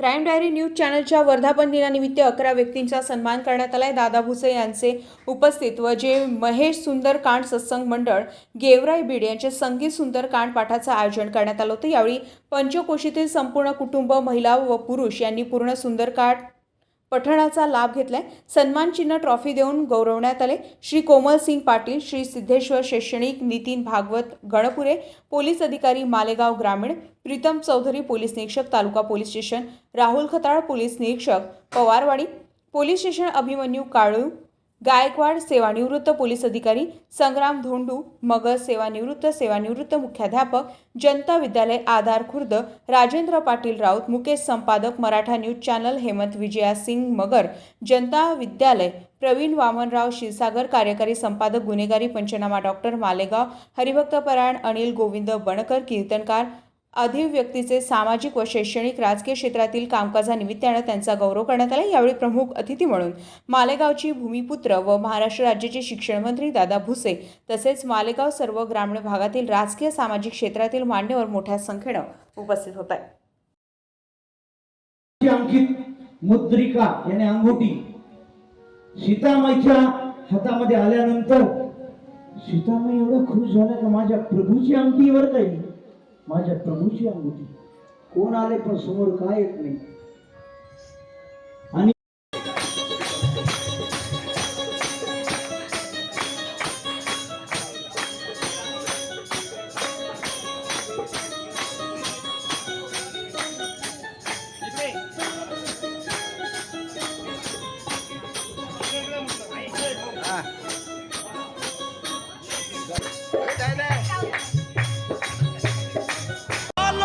Crime diary news चॅनलच्या वर्धापन दिनानिमित्त अकरा व्यक्तींचा सन्मान करण्यात आलाय. दादा भुसे यांचे उपस्थित व जे महेश सुंदरकांड सत्संग मंडळ गेवराई बीड यांचे संगीत सुंदरकांड पाठाचं आयोजन करण्यात आलं होतं. यावेळी पंचकोशीतील संपूर्ण कुटुंब महिला व पुरुष यांनी पूर्ण सुंदरकांड पठणाचा लाभ घेतलाय. सन्मान चिन्ह ट्रॉफी देऊन गौरवण्यात आले. श्री कोमल सिंग पाटील श्री सिद्धेश्वर शैक्षणिक नितीन भागवत गणपुरे पोलीस अधिकारी मालेगाव ग्रामीण प्रीतम चौधरी पोलीस निरीक्षक taluka police station Rahul Khatal police निरीक्षक पवारवाडी पोलीस स्टेशन अभिमन्यू काळू गायकवाड सेवानिवृत्त पोलीस अधिकारी संग्राम धोंडू मगज सेवानिवृत्त सेवानिवृत्त मुख्याध्यापक जनता विद्यालय आधार खुर्द राजेंद्र पाटील राऊत मुकेश संपादक मराठा न्यूज चॅनल हेमंत विजया सिंग मगर जनता विद्यालय प्रवीण वामनराव क्षीरसागर कार्यकारी संपादक गुन्हेगारी पंचनामा डॉक्टर मालेगाव हरिभक्तपरायण अनिल गोविंद बनकर कीर्तनकार अधिव व्यक्तीचे सामाजिक व शैक्षणिक राजकीय क्षेत्रातील कामकाजानिमित्तानं त्यांचा गौरव करण्यात आला. यावेळी प्रमुख अतिथी म्हणून मालेगावची भूमिपुत्र व महाराष्ट्र राज्याचे शिक्षण मंत्री दादा भुसे तसेच मालेगाव सर्व ग्रामीण भागातील राजकीय सामाजिक क्षेत्रातील मान्यवर मोठ्या संख्येनं उपस्थित होत आहे अंकित मुद्रिका याने अंगुटी सीतामाईच्या हातामध्ये आल्यानंतर सीतामाई एवढं खुश झाल्या का माझ्या प्रभूची अंगठी वर काही? माझ्या प्रभूची अंगुठी. कोण आले पण समोर काय येत नाही?